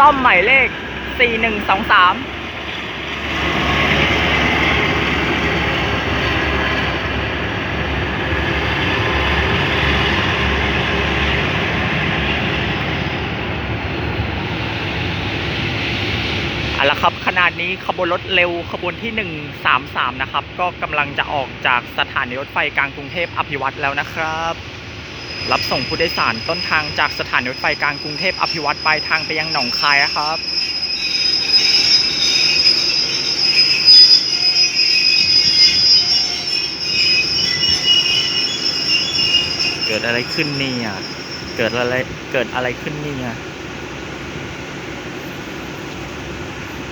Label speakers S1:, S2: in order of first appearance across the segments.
S1: ต้อมหมายเลข 4123เอาละครับขนาดนี้ขบวนรถเร็วขบวนที่ 133 นะครับ ก็กำลังจะออกจากสถานีรถไฟกลางกรุงเทพอภิวัตแล้วนะครับ รับส่งผู้โดยสารต้นทางจากสถานีรถไฟกลางกรุงเทพอภิวัตรปลายทางไปยังหนองคายครับเกิดอะไรขึ้นเนี่ยเกิดอะไร เกิดอะไรขึ้นเนี่ย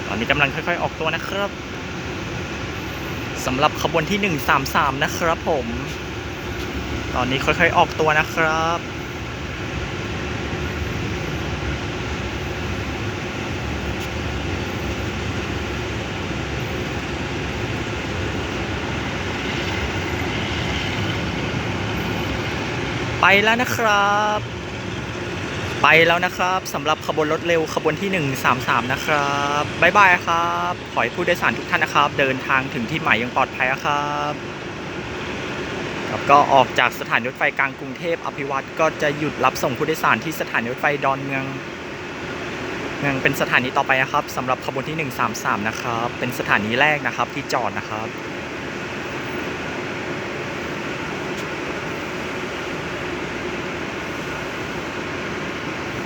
S1: ตอนนี้กำลังค่อยๆ ออกตัวนะครับสำหรับขบวนที่ 133 นะครับผม ตอนนี้ค่อยๆออกตัวนะครับไปแล้วนะครับ ไปแล้วนะครับสำหรับขบวนรถเร็วขบวนที่ 133 นะครับบ๊ายบายครับ ขอให้ผู้โดยสารทุกท่านนะครับ เดินทางถึงที่หมายอย่างปลอดภัยครับ ครับก็ออกจากสถานีรถไฟกลางกรุงเทพอภิวัตรก็จะหยุดรับส่งผู้โดยสารที่สถานีรถไฟดอนเมืองเมืองเป็นสถานีต่อไปนะครับสำหรับขบวนที่ 133 นะครับ เป็นสถานีแรกนะครับที่จอดนะครับ